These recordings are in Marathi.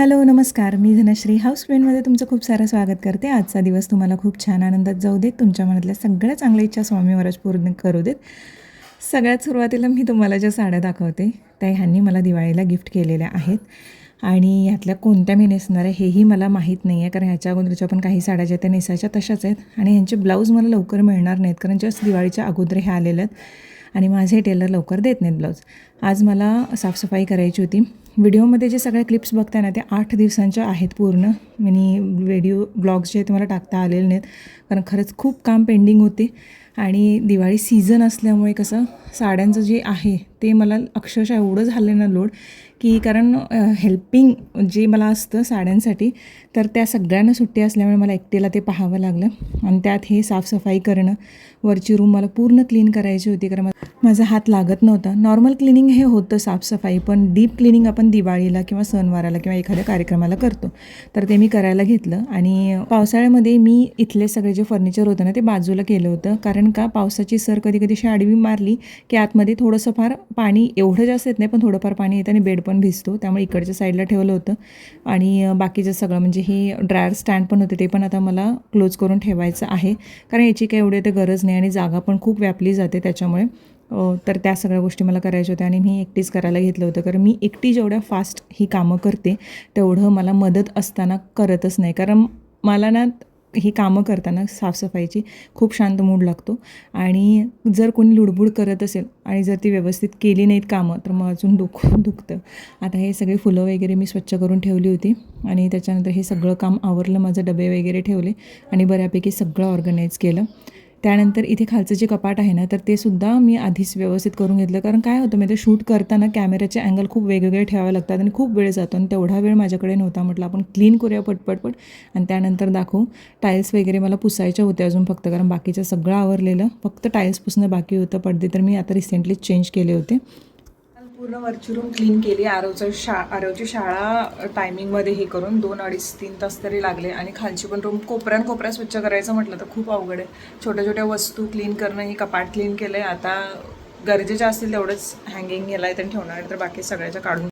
हॅलो नमस्कार. मी धनश्री. हाऊस क्वीनमध्ये तुमचं खूप सारं स्वागत करते. आजचा दिवस तुम्हाला खूप छान आनंदात जाऊ देत. तुमच्या मनातल्या सगळ्या चांगल्या इच्छा स्वामी महाराज पूर्ण करू देत. सगळ्यात सुरुवातीला मी तुम्हाला ज्या साड्या दाखवते त्या ह्यांनी मला दिवाळीला गिफ्ट केलेल्या आहेत. आणि ह्यातल्या कोणत्या मी नेसणार आहे हेही मला माहीत नाही आहे. कारण ह्याच्या अगोदरच्या पण काही साड्या ज्या त्या नेसायच्या तशाच आहेत. आणि ह्यांचे ब्लाऊज मला लवकर मिळणार नाहीत. कारण जस्ट दिवाळीच्या अगोदर हे आलेले आहेत. आणि माझे टेलर लवकर देत नाहीत ब्लाऊज. आज मला साफसफाई करायची होती. व्हिडिओमध्ये जे सगळ्या क्लिप्स बघताय ना ते आठ दिवसांच्या आहेत पूर्ण. मी व्हिडिओ ब्लॉग्स जे तुम्हाला टाकता आलेले नाहीत. कारण खरंच खूप काम पेंडिंग होते. आणि दिवाळी सीझन असल्यामुळे कसं साड्यांचं जे आहे ते मला अक्षरशः एवढं झालं ना लोड की कारण हेल्पिंग जे मला असतं साड्यांसाठी तर त्या सगळ्यांना सुट्टी असल्यामुळे मला एकटेला ते पाहावं लागलं. आणि त्यात हे साफसफाई करणं वरची रूम मला पूर्ण क्लीन करायची होती कारण माझा हात लागत नव्हता. नॉर्मल क्लिनिंग हे होतं साफसफाई पण डीप क्लिनिंग आपण दिवाळीला किंवा सणवाराला किंवा एखाद्या कार्यक्रमाला करतो. तर ते मी करायला घेतलं आणि पावसाळ्यामध्ये मी इथले सगळे जे फर्निचर होतं ना ते बाजूला केलं होतं. कारण का पावसाची सर कधी कधी अशी आडवी मारली की आतमध्ये थोडंसं फार पाणी एवढं जास्त येत नाही पण थोडंफार पाणी येतं आणि बेड पण भिजतो त्यामुळे इकडच्या साईडला ठेवलं होतं. आणि बाकीचं सगळं म्हणजे हे ड्रायर स्टँड पण होते. ते पण आता मला क्लोज करून ठेवायचं आहे. कारण याची काही एवढी ते गरज नाही आणि जागा पण खूप व्यापली जाते त्याच्यामुळे. तर त्या सगळ्या गोष्टी मला करायच्या होत्या आणि मी एकटीच करायला घेतलं होतं. कारण मी एकटी जेवढ्या फास्ट ही कामं करते तेवढं मला मदत असताना करतच नाही. कारण मला ना ही कामं करताना साफसफाईची खूप शांत मूड लागतो. आणि जर कोणी लुडबुड करत असेल आणि जर ती व्यवस्थित केली नाहीत कामं तर मग अजून डोकं दुखतं. आता हे सगळे फुलं वगैरे मी स्वच्छ करून ठेवली होती आणि त्याच्यानंतर हे सगळं काम आवरलं माझं डबे वगैरे ठेवले आणि बऱ्यापैकी सगळं ऑर्गनाईज केलं. त्यानंतर इथे खालचं जे कपाट आहे ना तर ते सुद्धा मी आधीच व्यवस्थित करून घेतलं. कारण काय होतं म्हणजे शूट करताना कॅमेऱ्याचे अँगल खूप वेगवेगळे ठेवावे लागतात आणि खूप वेळ जातो आणि तेवढा वेळ माझ्याकडे नव्हता. म्हटलं आपण क्लीन करूया पटपटपट आणि त्यानंतर दाखवू. टाईल्स वगैरे मला पुसायच्या होत्या अजून फक्त कारण बाकीचं सगळं आवरलेलं. फक्त टाईल्स पुसणं बाकी होतं. पडदे तर मी आता रिसेंटली चेंज केले होते. पूर्ण वरची रूम क्लीन केली. आरवचं शा आरवची शाळा टायमिंगमध्ये हे करून दोन अडीच तीन तास तरी लागले. आणि खालची पण रूम कोपऱ्यान कोपऱ्या स्वच्छ करायचं म्हटलं तर खूप अवघड आहे. छोट्या छोट्या वस्तू क्लीन करणं ही कपाट क्लीन केलं आहे आता गरजेच्या असतील तेवढंच हँगिंग गेलं आहे तर ठेवणार तर बाकी सगळ्याच्या काढून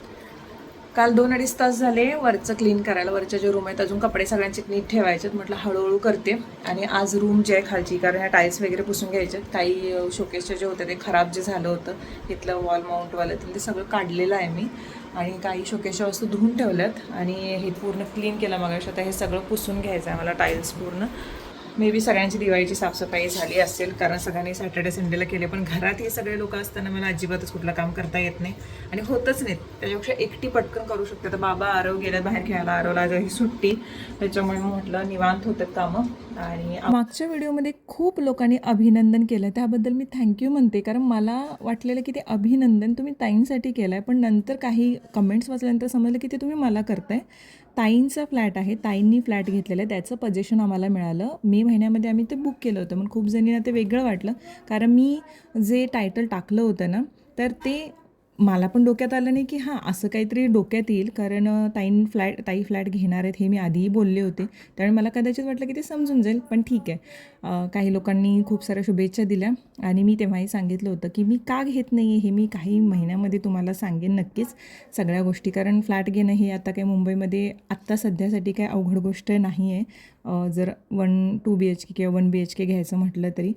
काल दोन अडीच तास झाले वरचं क्लीन करायला. वरच्या जे रूम आहेत अजून कपडे सगळ्यांचे नीट ठेवायचे म्हटलं हळूहळू करते. आणि आज रूम जे आहे खालची कारण ह्या टाईल्स वगैरे पुसून घ्यायचे काही शोकेसचे जे होते ते खराब जे झालं होतं इथलं वॉल माउंटवालं ते सगळं काढलेलं आहे मी. आणि काही शोकेशच्या वस्तू धुवून ठेवल्यात. आणि हे पूर्ण क्लीन केलं मग आता हे सगळं पुसून घ्यायचं आहे मला टाईल्स पूर्ण. मे बी सगळ्यांची दिवाळीची साफसफाई झाली असेल कारण सगळ्यांनी सॅटर्डे संडेला केले पण घरात हे सगळे लोक असताना मला अजिबातच कुठलं काम करता येत नाही. आणि होतच नाहीत. त्याच्यापेक्षा एकटी पटकन करू शकते. तर बाबा आरव गेल्यात बाहेर खेळायला. आरवला आज ही सुट्टी. त्याच्यामुळे मग म्हटलं निवांत होतात कामं. आणि मागच्या व्हिडिओमध्ये खूप लोकांनी अभिनंदन केलं त्याबद्दल मी थँक्यू म्हणते. कारण मला वाटलेलं की ते अभिनंदन तुम्ही ताईंसाठी केलं आहे पण नंतर काही कमेंट्स वाचल्यानंतर समजलं की ते तुम्ही मला करताय. ताईंचा फ्लॅट आहे ताईंनी फ्लॅट घेतलेलं आहे त्याचं पजेशन आम्हाला मिळालं. मे महिन्यामध्ये आम्ही ते बुक केलं होतं मग खूप जणींना ते वेगळं वाटलं. कारण मी जे टायटल टाकलं होतं ना तर ते मला पण डोक्यात आलं नाही की हां असं काहीतरी डोक्यात येईल. कारण ताईन फ्लॅट ताई फ्लॅट घेणार आहेत हे मी आधीही बोलले होते. त्यामुळे मला कदाचित वाटलं की ते समजून जाईल. पण ठीक आहे. काही लोकांनी खूप साऱ्या शुभेच्छा दिल्या. आणि मी तेव्हाही सांगितलं होतं की मी का घेत नाही आहे हे मी काही महिन्यामध्ये तुम्हाला सांगेन नक्कीच सगळ्या गोष्टी. कारण फ्लॅट घेणं हे आता काही मुंबईमध्ये आत्ता सध्यासाठी काही अवघड गोष्ट नाही आहे जर one two B H K किंवा वन बी एच के घ्यायचं म्हटलं तरी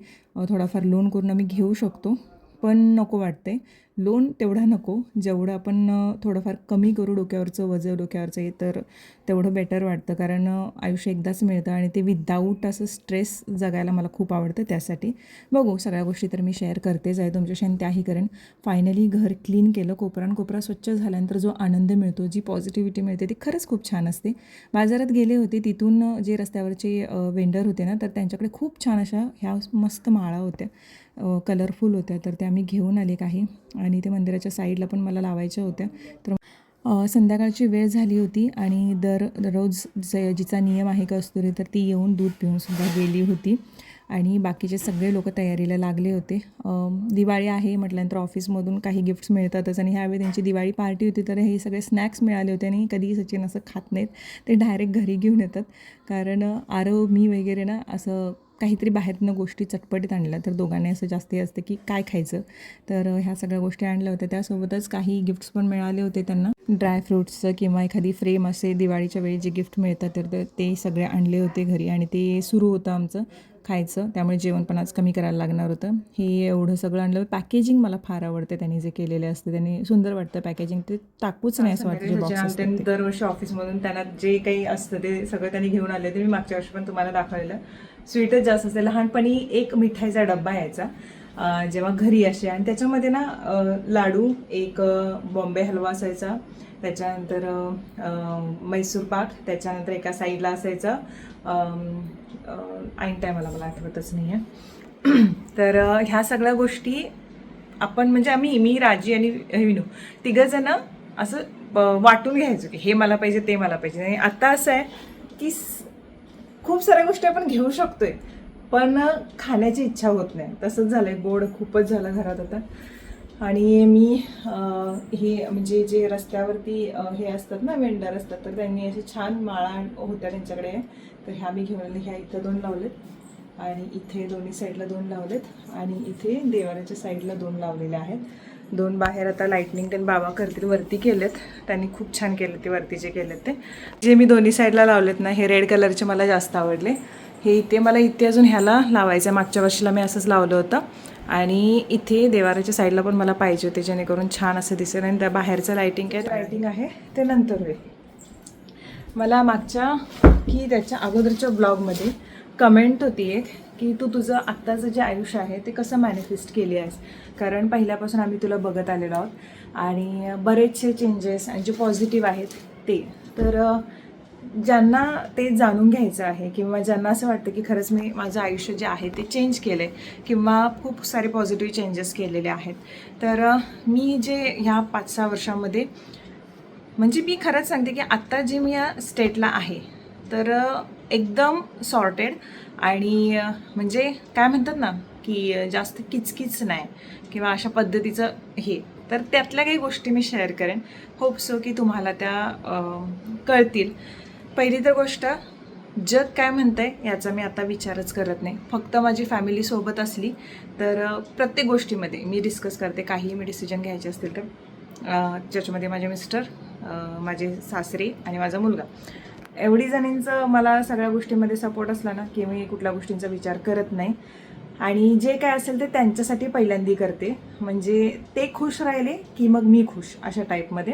थोडाफार लोन करून आम्ही घेऊ शकतो. पण नको वाटते लोन तेवढा नको. जेवढं आपण थोडंफार कमी करू डोक्यावरचं वजन डोक्यावरचं हे तर तेवढं बेटर वाटतं. कारण आयुष्य एकदाच मिळतं आणि ते विदाऊट असं स्ट्रेस जगायला मला खूप आवडतं त्यासाठी. बघू सगळ्या गोष्टी तर मी शेअर करतेच आहे तुमच्याशी आणि त्याही करेन. फायनली घर क्लीन केलं कोपरान कोपरा स्वच्छ झाल्यानंतर जो आनंद मिळतो जी पॉझिटिव्हिटी मिळते ती खरंच खूप छान असते. बाजारात गेले होते तिथून जे रस्त्यावरचे वेंडर होते ना तर त्यांच्याकडे खूप छान अशा ह्या मस्त माळा होत्या. कलरफुल होत्या. तर त्या मी घेऊन आले काही. आणि ते मंदिराच्या साईडला पण मला लावायच्या होत्या. तर संध्याकाळची वेळ झाली होती आणि दर दररोज ज जिचा नियम आहे कस्तुरी तर ती येऊन दूध पिऊनसुद्धा गेली होती. आणि बाकीचे सगळे लोक तयारीला लागले होते. दिवाळी आहे म्हटल्यानंतर ऑफिसमधून काही गिफ्ट्स मिळतातच आणि ह्यावेळी त्यांची दिवाळी पार्टी होती. तर हे सगळे स्नॅक्स मिळाले होते आणि कधी सचिन असं खात नाहीत. ते डायरेक्ट घरी घेऊन येतात. कारण आरव मी वगैरे ना असं काहीतरी बाहेरनं गोष्टी चटपटीत आणल्या तर दोघांनी असं जास्ती असतं की काय खायचं. तर ह्या सगळ्या गोष्टी आणल्या होत्या. त्यासोबतच काही गिफ्ट्स पण मिळाले होते त्यांना. ड्रायफ्रूट्सचं किंवा एखादी फ्रेम असे दिवाळीच्या वेळी जे गिफ्ट मिळतात तर ते सगळे आणले होते घरी आणि ते सुरू होतं आमचं. खायचं. त्यामुळे जेवण पण आज कमी करायला लागणार होतं. हे एवढं सगळं आणलं पॅकेजिंग मला फार आवडते. त्यांनी जे केलेले असते त्यांनी सुंदर वाटतं पॅकेजिंग. ते टाकूच नाही असं वाटतं जे box असतात ते. दरवर्षी ऑफिसमधून त्यांना जे काही असतं ते सगळं त्यांनी घेऊन आले ते मी मागच्या वर्षी पण तुम्हाला दाखवलेलं. स्वीटच जास्त असते. लहानपणी एक मिठाईचा डब्बा यायचा जेव्हा घरी असे. आणि त्याच्यामध्ये ना लाडू एक बॉम्बे हलवा असायचा. त्याच्यानंतर मैसूर पाक त्याच्यानंतर एका साईडला असायचं. ऐन टायमाला मला आठवतच नाही आहे तर ह्या सगळ्या गोष्टी आपण म्हणजे आम्ही मी राजी आणि विनू तिघंजणं असं वाटून घ्यायचो की हे मला पाहिजे ते मला पाहिजे. आणि आता असं आहे की खूप साऱ्या गोष्टी आपण घेऊ शकतोय पण खाण्याची इच्छा होत नाही. तसंच झालं आहे गोड खूपच झालं घरात आता. आणि मी हे म्हणजे जे रस्त्यावरती हे असतात ना वेंडर असतात तर त्यांनी असे छान माळा होत्या त्यांच्याकडे. तर ह्या मी घेऊन ह्या इथं दोन लावलेत. आणि इथे दोन्ही साईडला दोन लावलेत. आणि इथे देवाऱ्याच्या साईडला दोन लावलेले आहेत. दोन बाहेर आता लाईटनिंग त्यांनी बाबा करतील वरती केलेत. त्यांनी खूप छान केले ते वरती जे केलेत ते. जे मी दोन्ही साईडला लावलेत ना हे रेड कलरचे मला जास्त आवडले. हे इथे मला इथे अजून ह्याला लावायचं आहे मागच्या वर्षीला मी असंच लावलं होतं. आणि इथे देवाराच्या साईडला पण मला पाहिजे होते जेणेकरून छान असं दिसेल. आणि त्या बाहेरचं लायटिंग काय लायटिंग आहे ते नंतर होईल. मला मागच्या की त्याच्या अगोदरच्या ब्लॉगमध्ये कमेंट होती एक की तू तुझं आत्ताचं जे आयुष्य आहे ते कसं मॅनिफेस्ट केली आहेस? कारण पहिल्यापासून आम्ही तुला बघत आलेलो आहोत. आणि बरेचसे चेंजेस आणि जे पॉझिटिव्ह आहेत ते. तर ज्यांना ते जाणून घ्यायचं आहे किंवा ज्यांना असं वाटतं की खरंच मी माझं आयुष्य जे आहे ते चेंज केलं आहे किंवा खूप सारे पॉझिटिव्ह चेंजेस केलेले आहेत. तर मी जे ह्या पाच सहा वर्षामध्ये म्हणजे मी खरंच सांगते की आत्ता जे मी या स्टेटला आहे तर एकदम सॉर्टेड आणि म्हणजे काय म्हणतात ना की जास्त किचकिच नाही किंवा अशा पद्धतीचं हे. तर त्यातल्या काही गोष्टी मी शेअर करेन. होप सो की तुम्हाला त्या कळतील. पहिली तर गोष्ट जग काय म्हणतंय याचा मी आता विचारच करत नाही. फक्त माझी फॅमिली सोबत असली तर प्रत्येक गोष्टीमध्ये मी डिस्कस करते. काहीही मी डिसिजन घ्यायचे असतील तर. ज्याच्यामध्ये माझे मिस्टर माझे सासरे आणि माझा मुलगा. एवढी जणींचं मला सगळ्या गोष्टीमध्ये सपोर्ट असला ना की मी कुठल्या गोष्टींचा विचार करत नाही. आणि जे काय असेल ते त्यांच्यासाठी पहिल्यांदी करते. म्हणजे ते खुश राहिले की मग मी खुश अशा टाईपमध्ये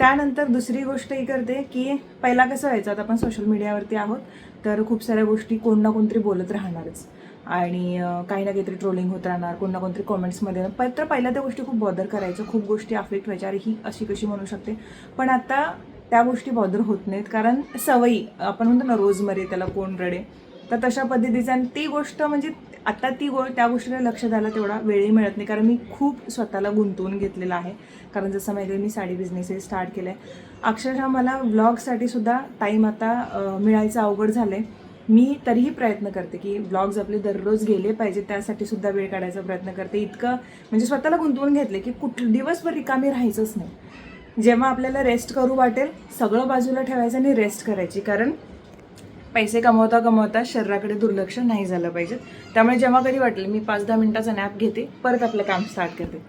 त्यानंतर दुसरी गोष्ट ही करते की पहिला कसं व्हायचं आता आपण सोशल मीडियावरती आहोत तर खूप साऱ्या गोष्टी कोण ना कोणतरी बोलत राहणारच. आणि काही ना काहीतरी ट्रोलिंग होत राहणार कोण ना कोणतरी कॉमेंट्समध्ये प- तर पहिल्या त्या गोष्टी खूप बॉदर करायचं खूप गोष्टी अफेक्ट व्हायच्या. अरे ही अशी कशी म्हणू शकते? पण आता त्या गोष्टी बॉदर होत नाहीत कारण सवयी आपण म्हणतो ना रोजमरे त्याला कोण रडे. तर तशा पद्धतीचं आणि ती गोष्ट म्हणजे आता ती गो त्या गोष्टीला लक्ष द्यायला तेवढा वेळही मिळत नाही. कारण मी खूप स्वतःला गुंतवून घेतलेलं आहे. कारण जसं माहिती मी साडी बिझनेसही स्टार्ट केलं आहे अक्षरशः मला व्लॉगसाठी सुद्धा टाईम आता मिळायचं अवघड झालं आहे मी तरीही प्रयत्न करते की ब्लॉग्स आपले दररोज गेले पाहिजे त्यासाठी सुद्धा वेळ काढायचा प्रयत्न करते. इतकं म्हणजे स्वतःला गुंतवून घेतले की कुठ दिवसभर रिकामी राहायचंच नाही. जेव्हा आपल्याला रेस्ट करू वाटेल सगळं बाजूला ठेवायचं आणि रेस्ट करायची. कारण पैसे कमवता कमवता शरीराकडे दुर्लक्ष नाही झालं पाहिजे. त्यामुळे जेव्हा कधी वाटलं मी पाच दहा मिनटाचा नॅप घेते परत आपलं काम स्टार्ट करते.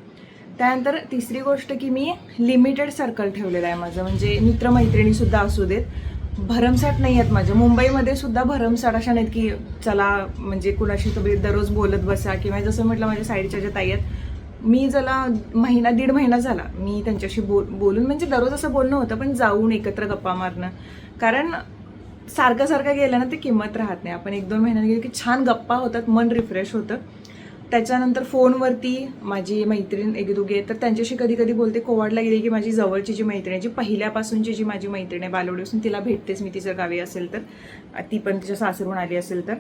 त्यानंतर तिसरी गोष्ट की मी लिमिटेड सर्कल ठेवलेलं आहे माझं. म्हणजे मित्रमैत्रिणीसुद्धा असू देत भरमसाठ नाही आहेत माझ्या. मुंबईमध्ये सुद्धा भरमसाठ अशा नाहीत की चला म्हणजे कुणाशी तुम्ही दररोज बोलत बसा किंवा जसं म्हटलं माझ्या साईडच्या ज्या ताई आहेत मी जला महिना दीड महिना झाला. मी त्यांच्याशी बोल बोलून म्हणजे दररोज असं बोलणं होतं पण जाऊन एकत्र गप्पा मारणं. कारण सारखं सारखं गेलं ना ते किंमत राहत नाही. आपण एक दोन महिन्यात गेलो की छान गप्पा होतात मन रिफ्रेश होतं. त्याच्यानंतर फोनवरती माझी मैत्रीण एक दोघे तर त्यांच्याशी कधी कधी बोलते कोवाडला गेली की माझी जवळची जी मैत्रीण आहे जी पहिल्यापासूनची जी माझी मैत्रीण आहे बालवडीपासून तिला भेटतेच मी तिच्या गावी असेल तर. ती पण तिच्या सासरून आली असेल तर.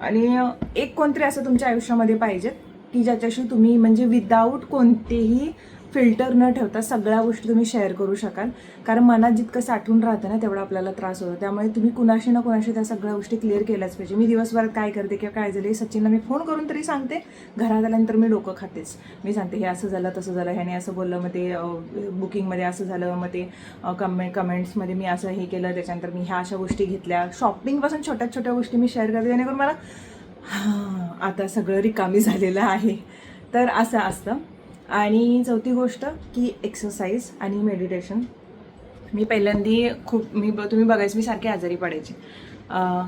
आणि एक कोणतरी असं तुमच्या आयुष्यामध्ये पाहिजेत की ज्याच्याशी तुम्ही म्हणजे विदाऊट कोणतेही फिल्टर न ठेवता सगळ्या गोष्टी तुम्ही शेअर करू शकाल. कारण मनात जितकं साठून राहतं ना तेवढा आपल्याला त्रास होतो. त्यामुळे तुम्ही कुणाशी ना कुणाशी त्या सगळ्या गोष्टी क्लिअर केल्याच पाहिजे. मी दिवसभरात काय करते किंवा काय झालं सचिनला मी फोन करून तरी सांगते. घरात आल्यानंतर मी डोकं खातेच. मी सांगते हे असं झालं तसं झालं. ह्याने असं बोललं मग ते बुकिंगमध्ये असं झालं मग ते कमेंट कमेंट्समध्ये मी असं हे केलं. त्याच्यानंतर मी ह्या अशा गोष्टी घेतल्या. शॉपिंगपासून छोट्या छोट्या गोष्टी मी शेअर करते. जेणेकरून मला हां आता सगळं रिकामी झालेलं आहे. तर असं असतं. आणि चौथी गोष्ट की एक्सरसाइज आणि मेडिटेशन मी पहिल्यांदी खूप मी ब- तुम्ही बघायचं मी सारखे आजारी पडायचे.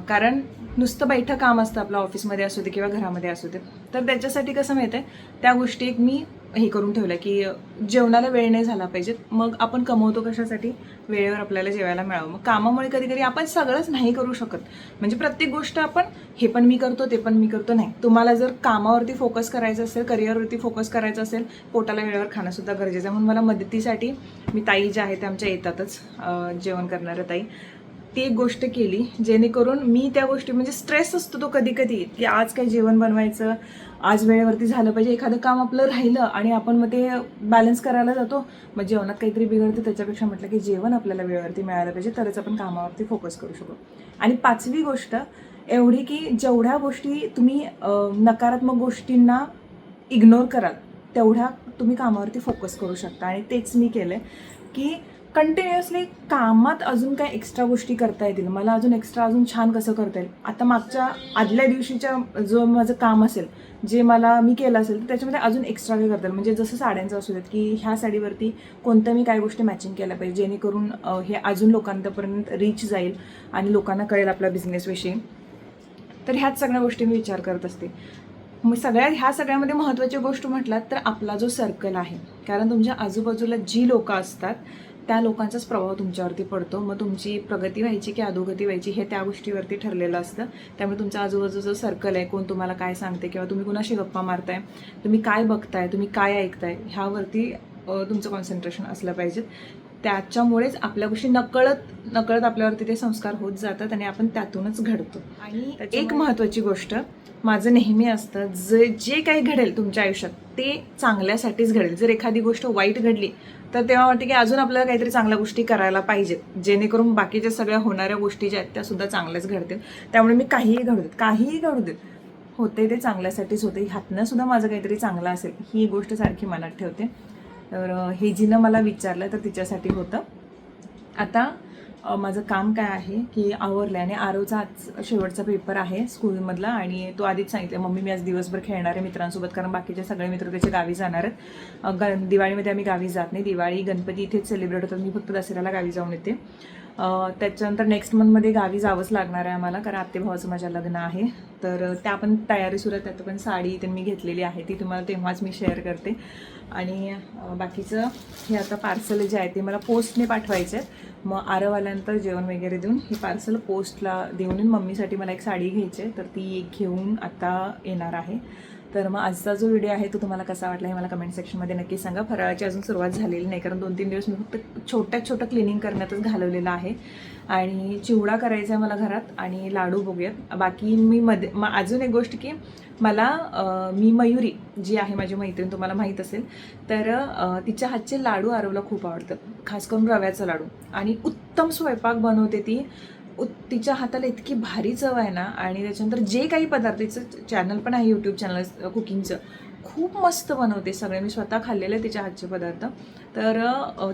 कारण नुसतं बैठं काम असतं आपलं ऑफिसमध्ये असू दे किंवा घरामध्ये असू दे. तर त्याच्यासाठी कसं माहिती आहे त्या गोष्टी एक मी हे करून ठेवलं की जेवणाला वेळ नाही झाला पाहिजे मग आपण कमवतो कशासाठी? वेळेवर आपल्याला जेवायला मिळावं. मग कामामुळे कधी कधी आपण सगळंच नाही करू शकत. म्हणजे प्रत्येक गोष्ट आपण हे पण मी करतो ते पण मी करतो नाही. तुम्हाला जर कामावरती फोकस करायचं असेल करिअरवरती फोकस करायचं असेल पोटाला वेळेवर खाणंसुद्धा गरजेचं आहे. म्हणून मला मदतीसाठी मी ताई ज्या आहेत त्या आमच्या येतातच जेवण करणाऱ्या ताई ती एक गोष्ट केली जेणेकरून मी त्या गोष्टी म्हणजे स्ट्रेस असतो तो कधी कधी की आज काय जेवण बनवायचं आज वेळेवरती झालं पाहिजे एखादं काम आपलं राहिलं आणि आपण मग ते बॅलन्स करायला जातो. मग जेवणात काहीतरी बिघडतं त्याच्यापेक्षा म्हटलं की जेवण आपल्याला वेळेवरती मिळालं पाहिजे तरच आपण कामावरती फोकस करू शकू. आणि पाचवी गोष्ट एवढी की जेवढ्या गोष्टी तुम्ही नकारात्मक गोष्टींना इग्नोर कराल तेवढ्या तुम्ही कामावरती फोकस करू शकता. आणि तेच मी केलं की कंटिन्युअसली कामात अजून काय एक्स्ट्रा गोष्टी करता येतील? मला अजून एक्स्ट्रा अजून छान कसं करता येईल? आता मागच्या आदल्या दिवशीच्या जो माझं काम असेल जे मला मी केलं असेल तर त्याच्यामध्ये अजून एक्स्ट्रा काय करता येईल. म्हणजे जसं साड्यांचं असू देत की ह्या साडीवरती कोणत्या मी काय गोष्टी मॅचिंग केल्या पाहिजे जेणेकरून हे अजून लोकांपर्यंत रीच जाईल आणि लोकांना कळेल आपल्या बिझनेसविषयी तर ह्याच सगळ्या गोष्टी मी विचार करत असते. मग सगळ्या ह्या सगळ्यामध्ये महत्त्वाची गोष्ट म्हटलात तर आपला जो सर्कल आहे कारण तुमच्या आजूबाजूला जी लोकं असतात त्या लोकांचाच प्रभाव तुमच्यावरती पडतो. मग तुमची प्रगती व्हायची की अधोगती व्हायची हे त्या गोष्टीवरती ठरलेलं असतं. त्यामुळे तुमच्या आजूबाजूचं सर्कल आहे कोण तुम्हाला काय सांगते किंवा तुम्ही कुणाशी गप्पा मारताय तुम्ही काय बघताय तुम्ही काय ऐकताय ह्यावरती तुमचं कॉन्सन्ट्रेशन असलं पाहिजे त्याच्यामुळेच आपल्या गोष्टी नकळत नकळत आपल्यावरती ते संस्कार होत जातात आणि आपण त्यातूनच घडतो. आणि एक महत्त्वाची गोष्ट माझं नेहमी असतं जे जे काही घडेल तुमच्या आयुष्यात ते चांगल्यासाठीच घडेल. जर एखादी गोष्ट वाईट घडली तर तेव्हा वाटते की अजून आपल्याला काहीतरी चांगल्या गोष्टी करायला पाहिजेत जेणेकरून बाकीच्या सगळ्या होणाऱ्या गोष्टी ज्या आहेत त्या सुद्धा चांगल्याच घडतील. त्यामुळे मी काहीही घडू देत काहीही घडू देत होते ते चांगल्यासाठीच होते. ह्यातनं सुद्धा माझं काहीतरी चांगलं असेल ही गोष्ट सारखी मनात ठेवते. तर हे जिनं मला विचारलं तर तिच्यासाठी होतं. आता माझं काम काय आहे की आवरलं आणि आरोचा आज शेवटचा पेपर आहे स्कूलमधला आणि तो आधीच सांगितलं मम्मी मी आज दिवसभर खेळणार आहे मित्रांसोबत कारण बाकीचे सगळे मित्र त्याचे गावी जाणार आहेत. ग दिवाळीमध्ये आम्ही गावी जात नाही. दिवाळी गणपती इथेच सेलिब्रेट होतात. मी फक्त दसऱ्याला गावी जाऊन येते. त्याच्यानंतर नेक्स्ट मंथमध्ये गावी जावंच लागणार आहे आम्हाला कारण आत्तेभावाचं माझ्या लग्न आहे. तर त्या पण तयारी सुरू आहे त्यात पण साडी ते मी घेतलेली आहे ती तुम्हाला तेव्हाच मी शेअर करते. आणि बाकीचं हे आता पार्सल जे आहे ते मला पोस्टने पाठवायचे आहेत. मग आरव आल्यानंतर जेवण वगैरे देऊन हे पार्सल पोस्टला देऊन येऊन मम्मीसाठी मला एक साडी घ्यायची आहे तर ती एक घेऊन आता येणार आहे. तर मग आजचा जो व्हिडिओ आहे तो तुम्हाला कसा वाटला हे मला कमेंट सेक्शनमध्ये नक्की सांगा. फराळाची अजून सुरुवात झालेली नाही कारण दोन तीन दिवस मी फक्त छोट्यात छोटं क्लिनिंग करण्यातच घालवलेलं आहे. आणि चिवडा करायचा आहे मला घरात आणि लाडू बघूयात. बाकी मी मध्ये मग अजून एक गोष्ट की मला मी मयुरी जी आहे माझी मैत्रीण तुम्हाला माहीत असेल तर तिच्या हातचे लाडू आरवला खूप आवडतात. खास करून रव्याचा लाडू. आणि उत्तम स्वयंपाक बनवते ती. तिच्या हाताला इतकी भारी चव आहे ना आणि त्याच्यानंतर जे काही पदार्थाचं चॅनल पण आहे यूट्यूब चॅनल कुकिंगचं खूप मस्त बनवते सगळे. मी स्वतः खाल्लेले तिच्या हातचे पदार्थ. तर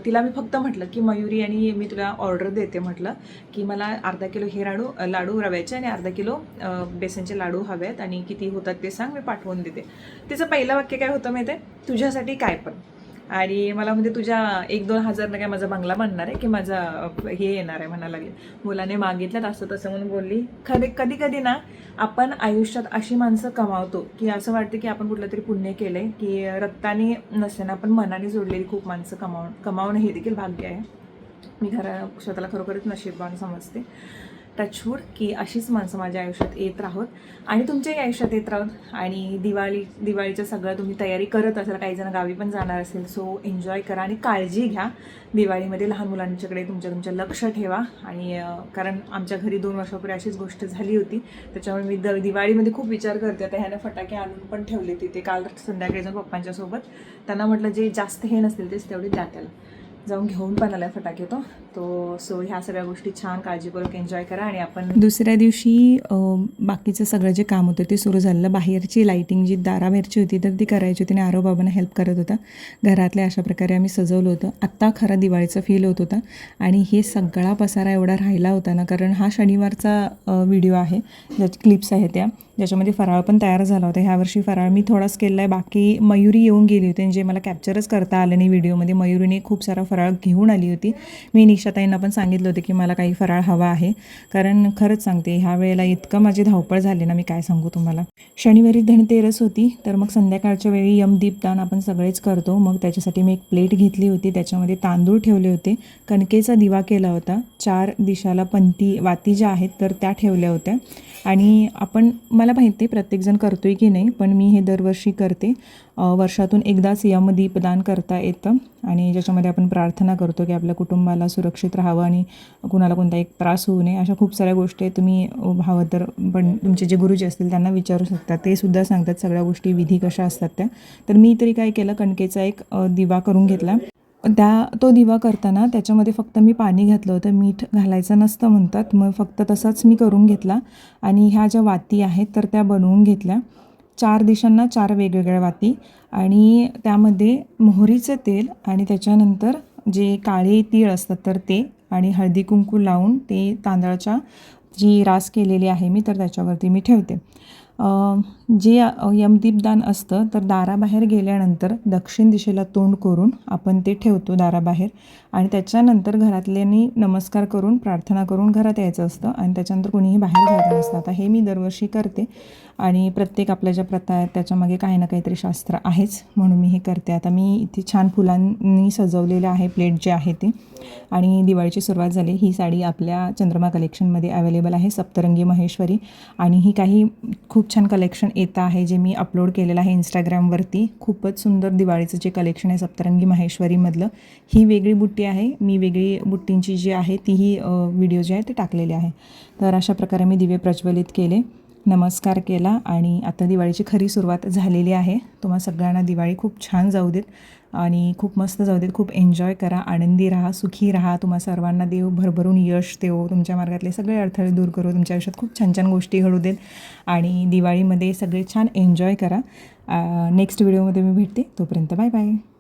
तिला मी फक्त म्हटलं की मयुरी आणि मी तुला ऑर्डर देते म्हटलं की मला अर्धा किलो हे लाडू लाडू रव्याचे आणि अर्धा किलो बेसनचे लाडू हवे आहेत आणि किती होतात ते सांग मी पाठवून देते. तिचं पहिलं वाक्य काय होतं माहिती आहे तुझ्यासाठी काय पण. आणि मला म्हणजे तुझ्या एक दोन हजारनं काय माझा बंगला बनणार आहे की माझा हे येणार आहे म्हणायला लागले. मुलाने मागितलं असं तसं म्हणून बोलली. खरे कधी कधी ना आपण आयुष्यात अशी माणसं कमावतो की असं वाटतं की आपण कुठलं तरी पुण्य केलंय की रक्ताने नसताना आपण मनाने जोडलेली खूप माणसं कमाव कमावणं हे देखील भाग्य आहे. मी घरा स्वतःला खरोखरच नशीबवान समजते. टचवूड की अशीच माणसं माझ्या आयुष्यात येत राहोत आणि तुमच्याही आयुष्यात येत राहोत आणि दिवाळी दिवाळीचं सगळं तुम्ही तयारी करत असाल काही जण गावी पण जाणार असेल सो एन्जॉय करा आणि काळजी घ्या. दिवाळीमध्ये लहान मुलांच्याकडे तुमच्या तुमच्या लक्ष ठेवा आणि कारण आमच्या घरी दोन वर्षापूर्वी अशीच गोष्ट झाली होती. त्याच्यामुळे मी द दिवाळीमध्ये खूप विचार करते. आता ह्यानं फटाके आणून पण ठेवले तिथे. काल संध्याकाळी जाऊन पप्पांच्यासोबत त्यांना म्हटलं जे जास्त हे नसतील तेच तेवढे द्या त्याला. जाऊन घेऊन पण आला फटाके तो. तो सो ह्या सगळ्या गोष्टी छान काळजीपूर्वक एन्जॉय करा आणि आपण दुसऱ्या दिवशी बाकीचं सगळं जे काम होतं ते सुरू झालं बाहेरची लाईटिंग जी दाराबाहेरची होती तर ती करायची होती आणि आरो बाबांना हेल्प करत होता. घरातल्या अशा प्रकारे आम्ही सजवलं होतं. आत्ता खरा दिवाळीचा फील होत होता. आणि हे सगळा पसारा एवढा राहिला होता ना कारण हा शनिवारचा व्हिडिओ आहे. ज्याची क्लिप्स आहेत त्या. ज्याच्यामध्ये फराळ पण तयार झाला होता. ह्यावर्षी फराळ मी थोडाच केला आहे बाकी मयुरी येऊन गेली होती जे मला कॅप्चरच करता आलं नाही व्हिडिओमध्ये मयुरीने खूप सारा फराळ फराळ घेऊन आली होती. मी निशाताईंना पण सांगितलं होतं की मला काही फराळ हवा आहे. कारण खरंच सांगते ह्या वेळेला इतकं माझी धावपळ झाली ना मी काय सांगू तुम्हाला. शनिवारी धनतेरस होती तर मग संध्याकाळच्या वेळी यमदीपदान आपण सगळेच करतो. मग त्याच्यासाठी मी एक प्लेट घेतली होती त्याच्यामध्ये तांदूळ ठेवले होते. कणकेचा दिवा केला होता. चार दिशाला पंती वाती ज्या आहेत तर त्या ठेवल्या होत्या. आणि आपण मला माहिती आहे प्रत्येकजण करतोय की नाही पण मी हे दरवर्षी करते. वर्षातून एकदाच यमदीपदान करता येतं. आणि ज्याच्यामध्ये आपण प्रार्थना करतो की आपल्या कुटुंबाला सुरक्षित राहावं आणि कुणाला कोणता एक त्रास होऊ नये अशा खूप साऱ्या गोष्टी तुम्ही अ, हवं तर पण तुमचे जे गुरुजी असतील त्यांना विचारू शकता. ते सुद्धा सांगतात सगळ्या गोष्टी विधी कशा असतात त्या. तर मी तरी काय केलं कणकेचा एक दिवा करून घेतला. त्या तो दिवा करताना त्याच्यामध्ये फक्त मी पाणी घातलं होतं. मीठ घालायचं नसतं म्हणतात. मग फक्त तसाच मी करून घेतला. आणि ह्या ज्या वाती आहेत तर त्या बनवून घेतल्या. चार दिशांना चार वेगवेगळ्या वाती आणि त्यामध्ये मोहरीचं तेल आणि त्याच्यानंतर जे काळे तीळ असतात तर ते आणि हळदी कुंकू लावून ते तांदळाच्या जी रास केलेली आहे मी तर त्याच्यावरती मी ठेवते. जे यमदीपदान असतं तर दाराबाहेर गेल्यानंतर दक्षिण दिशेला तोंड करून आपण ते ठेवतो दाराबाहेर. आणि त्याच्यानंतर घरातल्यांनी नमस्कार करून प्रार्थना करून घरात यायचं असतं आणि त्याच्यानंतर कोणीही बाहेर जायचं नसतं. आता हे मी दरवर्षी करते आणि प्रत्येक आपल्या ज्या प्रथा आहेत त्याच्यामागे काही ना काहीतरी शास्त्र आहेच म्हणून मी हे करते. आता मी इथे छान फुलांनी सजवलेलं आहे प्लेट जे आहे ते. आणि दिवाळीची सुरुवात झाली. ही साडी आपल्या चंद्रमा कलेक्शनमध्ये अवेलेबल आहे सप्तरंगी महेश्वरी. आणि ही काही खूप छान कलेक्शन येतं आहे जे मी अपलोड केलेलं आहे इंस्टाग्रामवरती खूपच सुंदर दिवाळीचं जे कलेक्शन आहे सप्तरंगी महेश्वरीमधलं ही वेगळी बुट्टी आहे. मी वेगळी बुट्टींची जी आहे तीही व्हिडिओ जे आहे ते टाकलेले आहे. तर अशा प्रकारे मी दिवे प्रज्वलित केले नमस्कार केला आणि आता दिवाळीची खरी सुरुवात झालेली आहे. तुम्हा सगळ्यांना दिवाळी खूप छान जाऊ देत. आणि खूप मस्त जाऊ देत खूप एन्जॉय करा आनंदी राहा सुखी राहा. तुम्हा सर्वांना देव भरभरून यश देव. तुमच्या मार्गातले सगळे अडथळे दूर करू. तुमच्या आयुष्यात खूप छान छान गोष्टी घडू देत. आणि दिवाळीमध्ये सगळे छान एन्जॉय करा. नेक्स्ट व्हिडिओमध्ये मी भेटते. तोपर्यंत बाय बाय